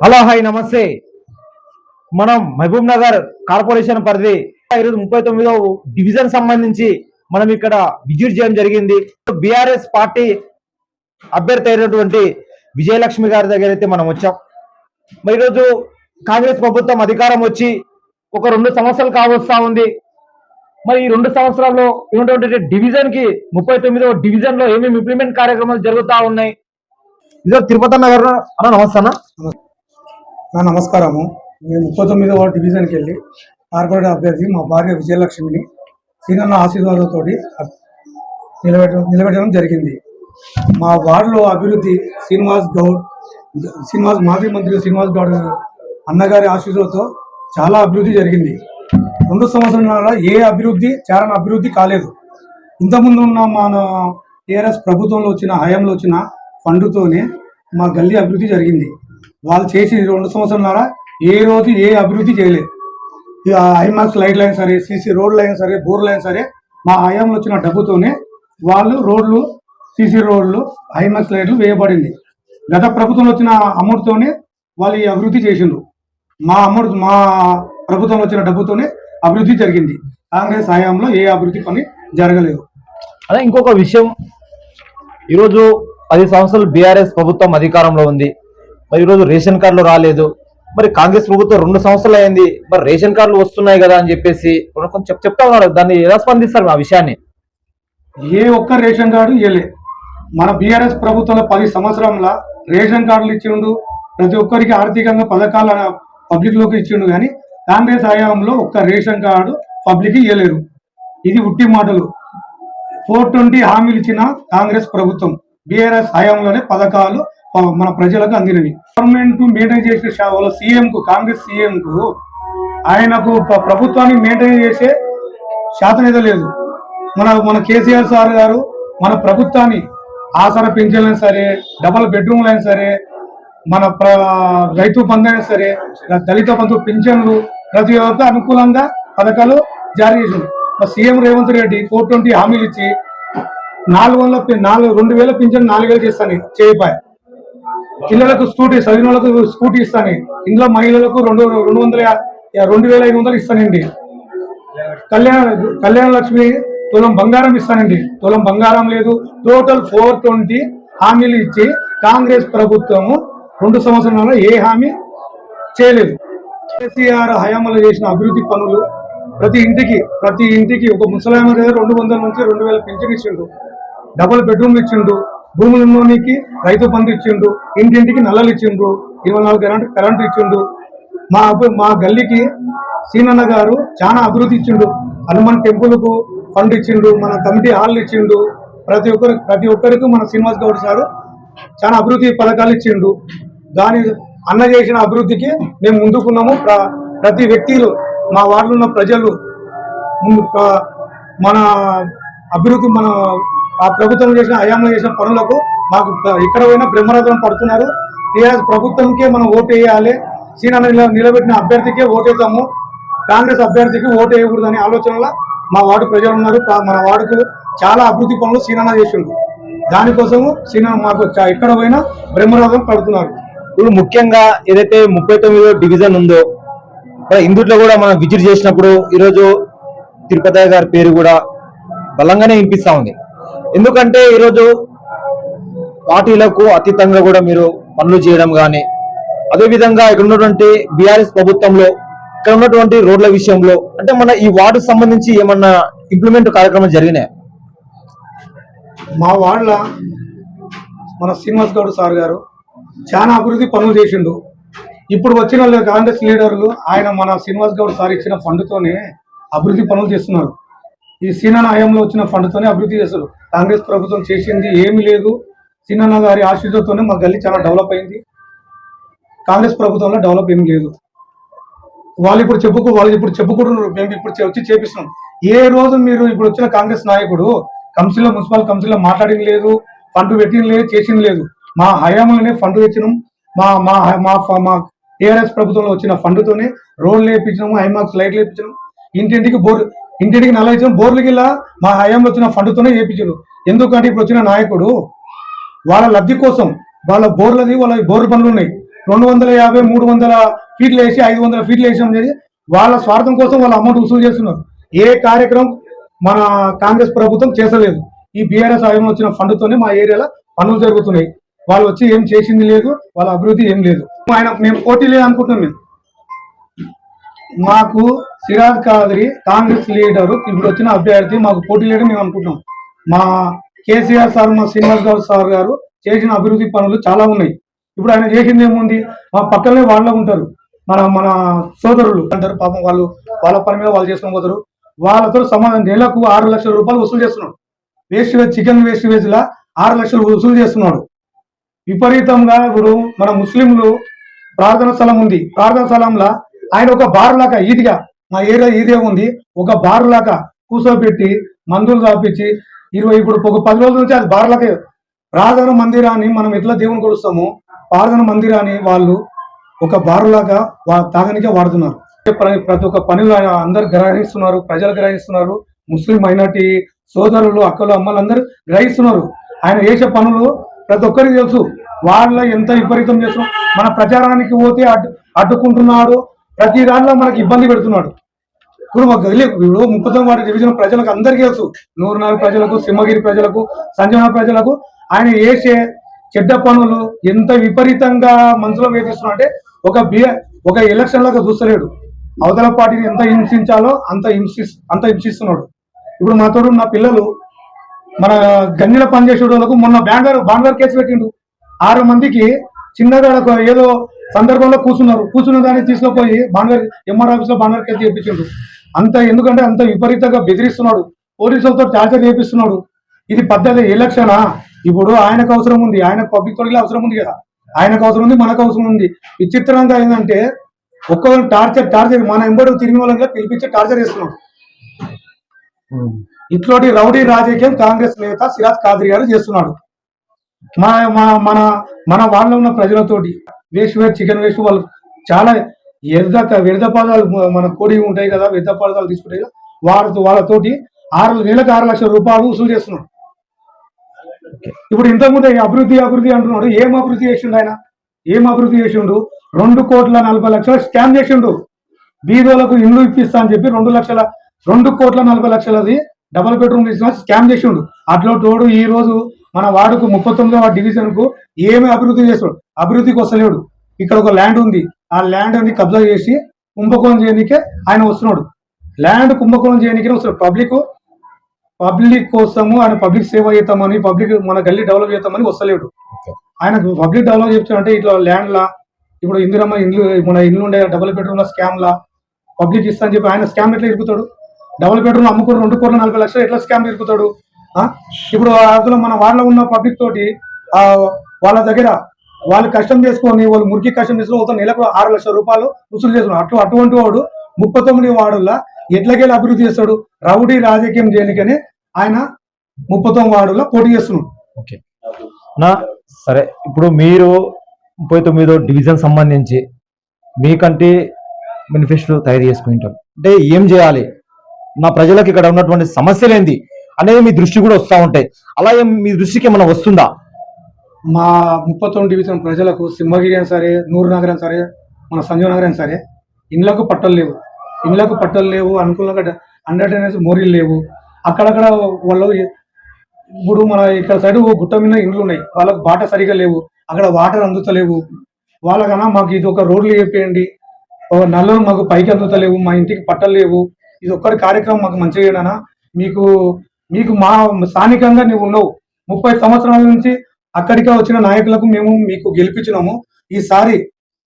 Hello hi నమస్తే. మనం Mahabub Nagar corporation పరిధి ఈరోజు ముప్పై తొమ్మిదో డివిజన్ సంబంధించి మనం ఇక్కడ విజిట్ చేయడం జరిగింది. బీఆర్ఎస్ పార్టీ అభ్యర్థి అయినటువంటి విజయలక్ష్మి గారి దగ్గర అయితే మనం వచ్చాం. మరి ఈరోజు కాంగ్రెస్ ప్రభుత్వం అధికారం వచ్చి ఒక రెండు సంవత్సరాలు కావస్తా ఉంది. మరి ఈ రెండు సంవత్సరాల్లో ఉన్నటువంటి డివిజన్కి ముప్పై తొమ్మిదో డివిజన్లో ఏమేమి ఇంప్లిమెంట్ కార్యక్రమాలు జరుగుతా ఉన్నాయి? ఇదో తిరుపతి నగర్ అన్న నమస్తే అన్న. నా నమస్కారము. మేము ముప్పై తొమ్మిదవ డివిజన్కి వెళ్ళి కార్పొరేట్ అభ్యర్థి మా భార్య విజయలక్ష్మిని సీనన్న ఆశీర్వాదంతో నిలబెట్టడం నిలబెట్టడం జరిగింది. మా వార్డులో అభివృద్ధి శ్రీనివాస్ గౌడ్ శ్రీనివాస్ మాజీ మంత్రి శ్రీనివాస్ గౌడ్ అన్నగారి ఆశీర్వాదంతో చాలా అభివృద్ధి జరిగింది. రెండు సంవత్సరాల ఏ అభివృద్ధి చారణ అభివృద్ధి కాలేదు. ఇంతకుముందు ఉన్న మన టీఆర్ఎస్ ప్రభుత్వంలో వచ్చిన హయాంలో వచ్చిన ఫండ్తోనే మా గల్లీ అభివృద్ధి జరిగింది. వాళ్ళు చేసి రెండు సంవత్సరాల ఏ రోజు ఏ అభివృద్ధి చేయలేదు. ఇక ఐమాక్స్ లైట్ లైన్ సరే సీసీ రోడ్లు అయినా సరే బోర్లు అయినా సరే మా హయాంలో వచ్చిన డబ్బుతోనే వాళ్ళు రోడ్లు సీసీ రోడ్లు ఐమాక్స్ లైట్లు వేయబడింది. గత ప్రభుత్వంలో వచ్చిన అమౌంట్తోనే వాళ్ళు ఈ అభివృద్ధి చేసిండ్రు. మా అమౌంట్ మా ప్రభుత్వంలో వచ్చిన డబ్బుతోనే అభివృద్ధి జరిగింది. కాంగ్రెస్ హయాంలో ఏ అభివృద్ధి పని జరగలేదు. అదే ఇంకొక విషయం. ఈరోజు పది సంవత్సరాలు బీఆర్ఎస్ ప్రభుత్వం అధికారంలో ఉంది. మరి ఈరోజు రేషన్ కార్డులు రాలేదు. మరి కాంగ్రెస్ ప్రభుత్వం రెండు సంవత్సరాలు అయింది. మరి రేషన్ కార్డులు వస్తున్నాయి కదా అని చెప్పేసి కొంచెం చెప్తా ఉన్నారు. దాన్ని ఎలా స్పందిస్తారు ఆ విషయాన్ని? ఏ ఒక్క రేషన్ కార్డు ఇవ్వలే మన బీఆర్ఎస్ ప్రభుత్వంలో పది సంవత్సరంలో రేషన్ కార్డులు ఇచ్చిండు. ప్రతి ఒక్కరికి ఆర్థికంగా పథకాలు పబ్లిక్లోకి ఇచ్చిండు కానీ కాంగ్రెస్ హయాంలో ఒక్క రేషన్ కార్డు పబ్లిక్ ఇవ్వలేరు ఇది ఉట్టి మాటలు. ఫోర్ ట్వంటీ హామీలు ఇచ్చిన కాంగ్రెస్ ప్రభుత్వం బీఆర్ఎస్ హయాంలోనే పథకాలు మన ప్రజలకు అందినవి. గవర్నమెంట్ మెయింటైన్ చేసే సేవలు వాళ్ళ సీఎం కు కాంగ్రెస్ సీఎం కు ఆయనకు ప్రభుత్వాన్ని మెయింటైన్ చేసే శాతనేత లేదు. మన మన కేసీఆర్ సార్ గారు మన ప్రభుత్వాన్ని ఆసర పెంచాలైనా సరే డబల్ బెడ్రూమ్లు అయినా సరే మన ప్ర రైతు బంధు అయినా సరే దళిత బంధు పింఛన్లు ప్రతి ఒక్క అనుకూలంగా పథకాలు జారీ చేసింది CM Revanth Reddy four twenty హామీలు ఇచ్చి నాలుగు వందల నాలుగు రెండు వేల పింఛన్ నాలుగు వేలు చేస్తాను చేయిపాయి పిల్లలకు స్కూటీ చదివిన వాళ్ళకు స్కూటీ ఇస్తాను ఇందులో మహిళలకు రెండు రెండు వందల రెండు వేల ఐదు వందలు ఇస్తానండి. కళ్యాణ కళ్యాణ లక్ష్మి తులం బంగారం ఇస్తానండి. తులం బంగారం లేదు. టోటల్ ఫోర్ ట్వంటీ హామీలు ఇచ్చి కాంగ్రెస్ ప్రభుత్వము రెండు సంవత్సరాల ఏ హామీ చేయలేదు. కేసీఆర్ హయాంలో చేసిన అభివృద్ధి పనులు ప్రతి ఇంటికి ప్రతి ఇంటికి ఒక ముసలామ దగ్గర రెండు వందల నుంచి రెండు వేల పింఛన్ ఇచ్చిండు. డబుల్ బెడ్రూమ్ ఇచ్చిండు. భూములలోనికి రైతు బంధు ఇచ్చిండు ఇంటింటికి నల్లలు ఇచ్చిండు ఇరవై నాలుగు కరెంట్ కరెంటు ఇచ్చిండు. మా అభి- మా గల్లీకి సీనన్న గారు చాలా అభివృద్ధి ఇచ్చిండు. హనుమాన్ టెంపుల్కు ఫండ్ ఇచ్చిండు మన కమిటీ హాల్ ఇచ్చిండు. ప్రతి ఒక్కరి ప్రతి ఒక్కరికి మన శ్రీనివాస్ గౌడ్ సారు చాలా అభివృద్ధి పథకాలు ఇచ్చిండు. దాని అన్న చేసిన అభివృద్ధికి మేము ముందుకున్నాము. ప్రతి వ్యక్తులు మా వార్డులో ఉన్న ప్రజలు ముందు మన అభివృద్ధి మన ఆ ప్రభుత్వం చేసిన హయాంలో చేసిన పనులకు మాకు ఇక్కడ పోయినా బ్రహ్మరథం పడుతున్నారు. టీఆర్ఎస్ ప్రభుత్వంకే మనం ఓటు వేయాలి. సీనా నిలబెట్టిన అభ్యర్థికే ఓటేద్దాము. కాంగ్రెస్ అభ్యర్థికి ఓటు అనే ఆలోచనలో మా వార్డు ప్రజలు ఉన్నారు. మన వార్డుకు చాలా అభివృద్ధి పనులు సీనన్న చేసిండు దానికోసము సీనా మాకు చ- ఎక్కడ పోయినా బ్రహ్మరథం పడుతున్నారు. ఇప్పుడు ముఖ్యంగా ఏదైతే ముప్పై తొమ్మిదో డివిజన్ ఉందో ఇందుట్లో కూడా మనం విజిట్ చేసినప్పుడు ఈరోజు తిరుపతి గారి పేరు కూడా బలంగానే వినిపిస్తా ఉంది. ఎందుకంటే ఈరోజు పార్టీలకు అతీతంగా కూడా మీరు పనులు చేయడం కానీ అదేవిధంగా ఇక్కడ ఉన్నటువంటి బీఆర్ఎస్ ప్రభుత్వంలో ఇక్కడ ఉన్నటువంటి రోడ్ల విషయంలో అంటే మన ఈ వార్డుకు సంబంధించి ఏమన్నా ఇంప్లిమెంట్ కార్యక్రమాలు జరిగినాయి? మా వాళ్ళ మన శ్రీనివాస్ గౌడ్ సార్ గారు చాలా అభివృద్ధి పనులు చేసిండు. ఇప్పుడు వచ్చిన కాంగ్రెస్ లీడర్లు ఆయన మన శ్రీనివాస్ గౌడ్ సార్ ఇచ్చిన ఫండ్తోనే అభివృద్ధి పనులు చేస్తున్నారు. ఈ సీనన్న హయాంలో వచ్చిన ఫండ్తోనే అభివృద్ధి చేశారు. కాంగ్రెస్ ప్రభుత్వం చేసింది ఏమీ లేదు. సీనాన్న గారి ఆశీర్వతోనే మా గల్లీ చాలా డెవలప్ అయింది. కాంగ్రెస్ ప్రభుత్వంలో డెవలప్ ఏం లేదు. వాళ్ళు ఇప్పుడు చెప్పుకో వాళ్ళు ఇప్పుడు చెప్పుకుంటున్నారు. మేము ఇప్పుడు వచ్చి చేపిస్తున్నాం. ఏ రోజు మీరు ఇప్పుడు వచ్చిన కాంగ్రెస్ నాయకుడు కౌన్సిల్లో మున్సిపల్ కౌన్సిల్లో మాట్లాడింది లేదు ఫండ్ పెట్టింది లేదు చేసింది లేదు. మా హయాంలోనే ఫండ్ తెచ్చినాం. మా మా మా మా టీఆర్ఎస్ ప్రభుత్వంలో వచ్చిన ఫండ్తోనే రోడ్లు వేయించినాము ఐమాక్స్ లైట్లు వేయించినాం. ఇంటింటికి బోర్ ఇంటింటికి నల్ల ఇచ్చిన బోర్లు గిల్ల మా హయాంలో వచ్చిన ఫండ్తోనే వేయించారు ఎందుకంటే ఇప్పుడు వచ్చిన నాయకుడు వాళ్ళ లబ్ధి కోసం వాళ్ళ బోర్లది వాళ్ళ బోర్లు పనులు ఉన్నాయి. రెండు వందల యాభై మూడు వందల ఫీట్లు వేసి ఐదు వందల ఫీట్లు వేసాం చేసి వాళ్ళ స్వార్థం కోసం వాళ్ళ అమౌంట్ వసూలు చేస్తున్నారు. ఏ కార్యక్రమం మన కాంగ్రెస్ ప్రభుత్వం చేసలేదు ఈ బీఆర్ఎస్ ఆయం వచ్చిన ఫండ్తోనే మా ఏరియాలో పనులు జరుగుతున్నాయి. వాళ్ళు వచ్చి ఏం చేసింది లేదు వాళ్ళ అభివృద్ధి ఏం లేదు. ఆయన మేము పోటీ లేదు అనుకుంటున్నాం మేము. మాకు సిరాజ్ కాదరి కాంగ్రెస్ లీడరు ఇప్పుడు వచ్చిన అభ్యర్థి మాకు పోటీ లేదని మేము అనుకుంటున్నాం. మా కేసీఆర్ సార్ మా శ్రీనివాస్ గౌడ్ సార్ గారు చేసిన అభివృద్ధి పనులు చాలా ఉన్నాయి. ఇప్పుడు ఆయన చేసింది ఏముంది? మా పక్కనే వాళ్ళ ఉంటారు. మన మన సోదరులు. అంటారు పాపం వాళ్ళు వాళ్ళ పని మీద వాళ్ళు చేసుకొని పోతారు. వాళ్ళతో సమాధానం నెలకు ఆరు లక్షల రూపాయలు వసూలు చేస్తున్నాడు. Waste wage chicken waste wage లా ఆరు లక్షలు వసూలు చేస్తున్నాడు. విపరీతంగా ఇప్పుడు మన ముస్లింలు ప్రార్థన స్థలం ఉంది. ప్రార్థన స్థలంలో ఆయన ఒక బారులాగా ఈదిగా మా ఏరియా ఇదే ఉంది. ఒక బారులాగా కూర్చోబెట్టి మందులు తాపించి ఇరవై ఇప్పుడు ఒక పది రోజుల నుంచి అది బార్ ప్రార్థన మందిరాన్ని మనం ఎట్లా దేవుని కొలుస్తామో ప్రార్థన మందిరాన్ని వాళ్ళు ఒక బారులాగా తాగనికే వాడుతున్నారు. ప్రతి ఒక్క పనులు అందరు గ్రహిస్తున్నారు ప్రజలు గ్రహిస్తున్నారు ముస్లిం మైనార్టీ సోదరులు అక్కలు అమ్మలు అందరూ గ్రహిస్తున్నారు. ఆయన చేసే పనులు ప్రతి ఒక్కరికి తెలుసు. వాళ్ళ ఎంత విపరీతం చేస్తున్నాం మన ప్రచారానికి పోతే అడ్డు అడ్డుకుంటున్నాడు ప్రతి దాంట్లో మనకి ఇబ్బంది పెడుతున్నాడు. ఇప్పుడు మాకు ఇప్పుడు ముప్పతం వాటి డివిజన్ ప్రజలకు అందరికీ తెలుసు. నూరునారు ప్రజలకు సింహగిరి ప్రజలకు సంజన ప్రజలకు ఆయన వేసే చెడ్డ పనులు ఎంత విపరీతంగా మనసులో వేధిస్తున్నా అంటే ఒక బి ఒక ఎలక్షన్ లాగా చూస్తలేడు. అవతల పార్టీని ఎంత హింసించాలో అంత హింసి అంత హింసిస్తున్నాడు. ఇప్పుడు మాతో నా పిల్లలు మన గన్నెల పనిచేసే వాళ్ళకు మొన్న బ్యాంగర్ బాంగర్ కేసు పెట్టిండు. ఆరు మందికి చిన్నగా ఏదో సందర్భంలో కూర్చున్నారు. కూర్చున్న దాన్ని తీసుకుపోయి బాంగ్లూరు ఎంఆర్ ఆఫీస్లో బాంగ్లూరు కేసు చేయించిండు అంత ఎందుకంటే అంత విపరీతంగా బెదిరిస్తున్నాడు. పోలీసులతో టార్చర్ చేపిస్తున్నాడు. ఇది పద్ధతి ఎలక్షనా? ఇప్పుడు ఆయనకు అవసరం ఉంది. ఆయన పబ్లిక్ తొడిగి అవసరం ఉంది కదా. ఆయనకు అవసరం ఉంది మనకు అవసరం ఉంది. విచిత్రంగా ఏంటంటే ఒక్కొక్కరు టార్చర్ టార్చర్ మన ఎంబడి తిరిగిన వాళ్ళని పిలిపించి టార్చర్ చేస్తున్నాడు. ఇట్లాంటి రౌడీ రాజకీయం కాంగ్రెస్ నేత సిరాజ్ కాద్రి గారు చేస్తున్నాడు. మా మా మన మన వాళ్ళ ఉన్న ప్రజలతోటి వేస్ట్ వేస్ట్ చికెన్ వేస్ట్ వాళ్ళు చాలా ఎర్ద విడత పదాలు మన కోడి ఉంటాయి కదా విడత పదాలు తీసుకుంటాయి కదా వాళ్ళతో వాళ్ళతోటి ఆరు నెలకు ఆరు లక్షల రూపాయలు వసూలు చేస్తున్నాడు ఇప్పుడు ఇంతకుముందు అభివృద్ధి అభివృద్ధి అంటున్నాడు. ఏం అభివృద్ధి చేసిండు ఆయన? ఏం అభివృద్ధి చేసిండు? రెండు కోట్ల నలభై లక్షల స్కామ్ చేసిండు. బీదోలకు ఇల్లు ఇప్పిస్తా అని చెప్పి రెండు లక్షల రెండు కోట్ల నలభై లక్షలది డబల్ బెడ్రూమ్ ఇచ్చిన స్కామ్ చేసిండు. అట్లా తోడు ఈ రోజు మన వాడుకు ముప్పై తొమ్మిదవ డివిజన్కు ఏమి అభివృద్ధి చేస్తాడు అభివృద్ధికి వస్తలేడు. ఇక్కడ ఒక ల్యాండ్ ఉంది. ఆ ల్యాండ్ని కబ్జా చేసి కుంభకోణం చేయడానికే ఆయన వస్తున్నాడు. ల్యాండ్ కుంభకోణం చేయడానికే వస్తున్నాడు. పబ్లిక్ పబ్లిక్ కోసము ఆయన పబ్లిక్ సేవ చేద్దామని పబ్లిక్ మన గల్లీ డెవలప్ చేద్దామని వస్తలేడు. ఆయన పబ్లిక్ డెవలప్ చెప్తాడంటే ఇట్లా ల్యాండ్ లా ఇప్పుడు ఇందిరమ్మ ఇల్లు మన ఇల్లు ఉండే డబుల్ బెడ్రూమ్ లా స్కామ్ లా పబ్లిక్ ఇస్తా అని చెప్పి ఆయన స్కామ్ ఎట్లా ఇరుకుతాడు డబుల్ బెడ్రూమ్ అమ్ముకుని రెండు కోట్ల నలభై లక్షలు ఎట్లా స్కామ్ ఇరుకుతాడు ఇప్పుడు అందులో మన వాళ్ళ ఉన్న పబ్లిక్ తోటి వాళ్ళ దగ్గర వాళ్ళు కష్టం చేసుకొని వాళ్ళు మురికి కష్టం చేసుకుని ఒక నెలకు ఆరు లక్షల రూపాయలు వసూలు చేస్తున్నారు. అటు అటువంటి వాడు ముప్పై తొమ్మిది వార్డుల్లో ఎట్లకెళ్ళి అభివృద్ధి చేస్తాడు? రౌడీ రాజకీయం చేయనికని ఆయన ముప్పై తొమ్మిది వార్డుల్లో పోటీ చేస్తున్నాడు. ఓకే. నా సరే ఇప్పుడు మీరు ముప్పై తొమ్మిదో డివిజన్ సంబంధించి మీకంటే మేనిఫెస్టో తయారు చేసుకుంటాం అంటే ఏం చేయాలి? నా ప్రజలకు ఇక్కడ ఉన్నటువంటి సమస్యలు ఏంది అనేది మీ దృష్టి కూడా వస్తూ ఉంటాయి. అలాగే మీ దృష్టికి ఏమైనా వస్తుందా? మా ముప్పై తొమ్మిది డివిజన్ ప్రజలకు సింహగిరి అని సరే నూరు నగరం సరే మన సంజయ్ నగరం సరే ఇండ్లకు పట్టలు లేవు. ఇండ్లకు పట్టలు లేవు అనుకూలంగా హండ్రెడ్ అనేసి మోరీలు లేవు. అక్కడక్కడ వాళ్ళు ఇప్పుడు మన ఇక్కడ సైడ్ గుట్ట మీద ఇండ్లు ఉన్నాయి. వాళ్ళకు బాట సరిగా లేవు. అక్కడ వాటర్ అందుతలేవు. వాళ్ళకన్నా మాకు ఇది ఒక రోడ్లు చెప్పేయండి. ఒక నల్లలు మాకు పైకి అందుతలేవు. మా ఇంటికి పట్టలు లేవు. ఇది ఒక్కటి కార్యక్రమం మాకు మంచిగా మీకు మీకు మా స్థానికంగా నువ్వు ఉన్నావు. ముప్పై సంవత్సరాల నుంచి అక్కడికే వచ్చిన నాయకులకు మేము మీకు గెలిపించినాము. ఈసారి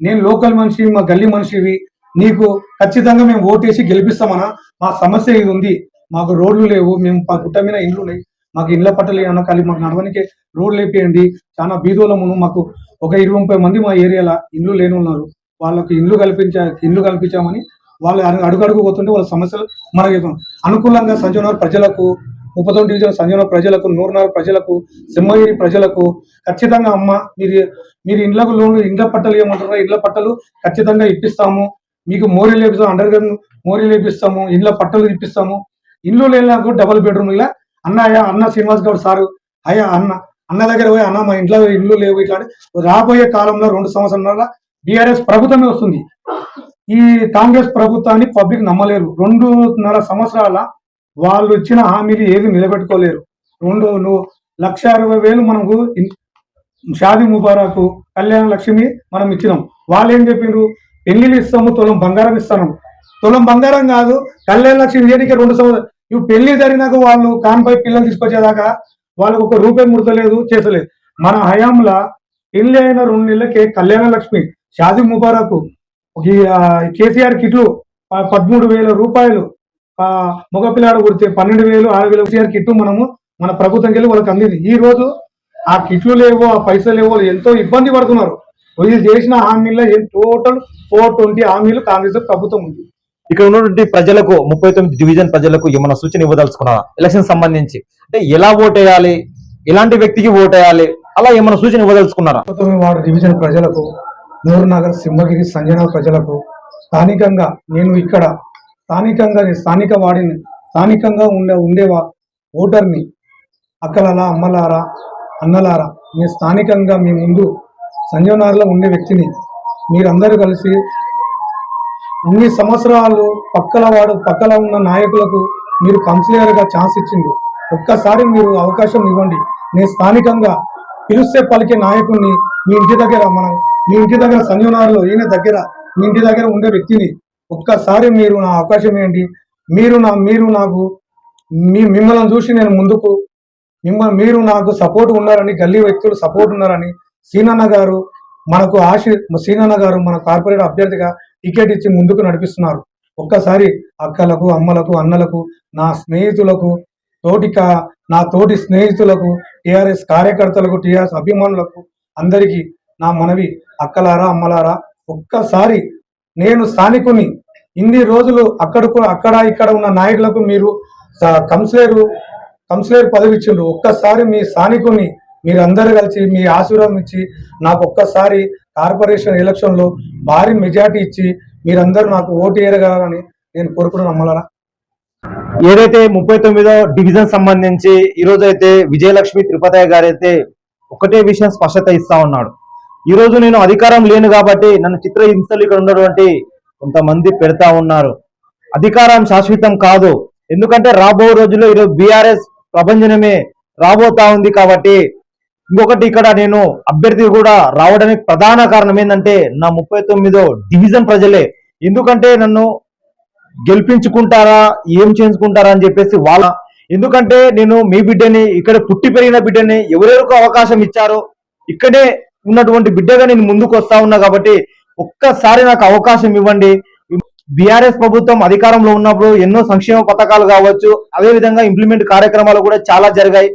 నేను లోకల్ మనిషి మా గల్లీ మనిషివి. నీకు ఖచ్చితంగా మేము ఓటేసి గెలిపిస్తామన్నా. మా సమస్య ఇది ఉంది. మాకు రోడ్లు లేవు. మేము మా గుట్ట మీద ఇండ్లు ఉన్నాయి. మాకు ఇండ్ల పట్టలే అన్న కానీ మాకు నడవనికి రోడ్లు లేపేయండి. చాలా బీదోళమును మాకు ఒక ఇరవై ముప్పై మంది మా ఏరియాలో ఇండ్లు లేని ఉన్నారు. వాళ్ళకి ఇండ్లు కల్పించా ఇండ్లు కల్పించామని వాళ్ళు అడుగు అడుగు పోతుంటే వాళ్ళ సమస్యలు మనకి అనుకూలంగా సంజయనగర్ ప్రజలకు ముప్పతొమ్మిది డివిజన్ సంజయనగర్ ప్రజలకు నూరునగర్ ప్రజలకు సింహగిరి ప్రజలకు ఖచ్చితంగా అమ్మ మీరు మీరు ఇండ్లకు లోన్ ఇండ్ల పట్టలు ఏమంటారు ఇండ్ల పట్టలు ఖచ్చితంగా ఇప్పిస్తాము. మీకు మోరీ లేపిస్తాము అండర్ గ్రౌండ్ మోరీ లేపిస్తాము ఇండ్ల పట్టలు ఇప్పిస్తాము. ఇల్లు లేలకు డబుల్ బెడ్రూమ్ ఇలా. అన్న అయ్యా అన్న శ్రీనివాస్ గౌడ్ సారు అయ్యా అన్న అన్న దగ్గర పోయి అన్న మా ఇంట్లో ఇల్లు లేవు ఇట్లా రాబోయే కాలంలో రెండు సంవత్సరాల బీఆర్ఎస్ ప్రభుత్వమే వస్తుంది. ఈ కాంగ్రెస్ ప్రభుత్వాన్ని పబ్లిక్ నమ్మలేరు. రెండున్నర సంవత్సరాల వాళ్ళు ఇచ్చిన హామీలు ఏది నిలబెట్టుకోలేరు. రెండు నువ్వు లక్ష అరవై వేలు మనకు షాది షాదీ ముబారకు కళ్యాణ లక్ష్మి మనం ఇచ్చినాం. వాళ్ళు ఏం చెప్పిండ్రు? పెళ్ళిలు ఇస్తాము తులం బంగారం ఇస్తాను. తులం బంగారం కాదు కళ్యాణ లక్ష్మి చేయడానికి రెండు సంవత్సరాలు ఇవి పెళ్ళి జరిగినాక వాళ్ళు కాన్పై పిల్లలు తీసుకొచ్చేదాకా వాళ్ళకు ఒక రూపాయి ముడతలేదు చేసలేదు మన హయాంలో పెళ్ళి అయిన రెండు నెలలకే కళ్యాణ లక్ష్మి షాదీ ముబారకు ఒక కేసీఆర్ కిట్లు పదమూడు వేల రూపాయలు మగపిల్లాడు కుడితే పన్నెండు వేలు ఆరు వేలు కేసీఆర్ కిట్లు మనము మన ప్రభుత్వం వెళ్ళి వాళ్ళకి అందింది. ఈ రోజు ఆ కిట్లు లేవో ఆ పైసలు లేవో ఎంతో ఇబ్బంది పడుతున్నారు. వీళ్ళు చేసిన హామీల్లో టోటల్ ఫోర్ ట్వంటీ హామీలు కాంగ్రెస్ ప్రభుత్వం ఉంది. ఇక్కడ ఉన్నటువంటి ప్రజలకు ముప్పై తొమ్మిది డివిజన్ ప్రజలకు ఏమైనా సూచన ఇవ్వదలుచుకున్నారా? ఎలక్షన్ సంబంధించి. అంటే ఎలా ఓటేయాలి? ఎలాంటి వ్యక్తికి ఓటేయాలి? అలా ఏమైనా సూచన ఇవ్వదలుచుకున్నారా? తొమ్మిది వార్డు డివిజన్ ప్రజలకు నూరు నగర్ సింహగిరి సంజన ప్రజలకు స్థానికంగా నేను ఇక్కడ స్థానికంగా నేను స్థానిక వాడిని స్థానికంగా ఉండే ఉండేవా ఓటర్ని అక్కలలా అమ్మలారా అన్నలారా నేను స్థానికంగా మీ ముందు సంజయనగర్లో ఉండే వ్యక్తిని మీరందరూ కలిసి ఇన్ని సంవత్సరాలు పక్కల వాడు పక్కల ఉన్న నాయకులకు మీరు కౌన్సిలర్గా ఛాన్స్ ఇచ్చింది ఒక్కసారి మీరు అవకాశం ఇవ్వండి. నేను స్థానికంగా పిలిస్తే పలికే నాయకుడిని మీ ఇంటి దగ్గర మన మీ ఇంటి దగ్గర సంజయనగర్లో ఈయన దగ్గర మీ ఇంటి దగ్గర ఉండే వ్యక్తిని ఒక్కసారి మీరు నా అవకాశం ఏంటి? మీరు నా మీరు నాకు మీ మిమ్మల్ని చూసి నేను ముందుకు మిమ్మల్ని మీరు నాకు సపోర్ట్ ఉన్నారని గల్లీ వ్యక్తులు సపోర్ట్ ఉన్నారని సీనన్న గారు మనకు ఆశ సీనన్న గారు మన కార్పొరేట్ అభ్యర్థిగా టికెట్ ఇచ్చి ముందుకు నడిపిస్తున్నారు. ఒక్కసారి అక్కలకు అమ్మలకు అన్నలకు నా స్నేహితులకు తోటి కా- నా తోటి స్నేహితులకు టీఆర్ఎస్ కార్యకర్తలకు టీఆర్ఎస్ అభిమానులకు అందరికీ నా మనవి అక్కలారా అమ్మలారా ఒక్కసారి నేను స్థానికుని ఇన్ని రోజులు అక్కడకు అక్కడ ఇక్కడ ఉన్న నాయకులకు మీరు స- కౌన్సిలర్ కౌన్సిలర్ పదవి ఇచ్చిండ్రు. ఒక్కసారి మీ స్థానికుని మీరందరూ కలిసి మీ ఆశీర్వాదం ఇచ్చి నాకు ఒక్కసారి కార్పొరేషన్ ఎలక్షన్లో భారీ మెజార్టీ ఇచ్చి మీరందరూ నాకు ఓటు వేయగలరని నేను కోరుకుంటున్నాను అమ్మలారా ఏదైతే ముప్పై తొమ్మిదో డివిజన్ సంబంధించి ఈరోజు అయితే విజయలక్ష్మి త్రిపతయ్య గారు అయితే ఒకటే విషయం స్పష్టత ఇస్తా ఉన్నాడు. ఈరోజు నేను అధికారం లేను కాబట్టి నన్ను చిత్రహింసలు ఇక్కడ ఉన్నటువంటి కొంతమంది పెడతా ఉన్నారు. అధికారం శాశ్వతం కాదు. ఎందుకంటే రాబో రోజుల్లో ఈరోజు బీఆర్ఎస్ ప్రభంజనమే రాబోతా ఉంది కాబట్టి ఇంకొకటి ఇక్కడ నేను అభ్యర్థి కూడా రావడానికి ప్రధాన కారణం ఏంటంటే నా ముప్పై తొమ్మిదో డివిజన్ ప్రజలే. ఎందుకంటే నన్ను గెలిపించుకుంటారా ఏం చేసుకుంటారా అని చెప్పేసి వాళ్ళ ఎందుకంటే నేను మీ బిడ్డని ఇక్కడ పుట్టి పెరిగిన బిడ్డని ఎవరెవరికి అవకాశం ఇచ్చారో. ఇక్కడే ఉన్నటువంటి బిడ్డగా నేను ముందుకు వస్తా ఉన్నా కాబట్టి ఒక్కసారి నాకు అవకాశం ఇవ్వండి. బీఆర్ఎస్ ప్రభుత్వం అధికారంలో ఉన్నప్పుడు ఎన్నో సంక్షేమ పథకాలు కావచ్చు అదే విధంగా ఇంప్లిమెంట్ కార్యక్రమాలు కూడా చాలా జరిగాయి.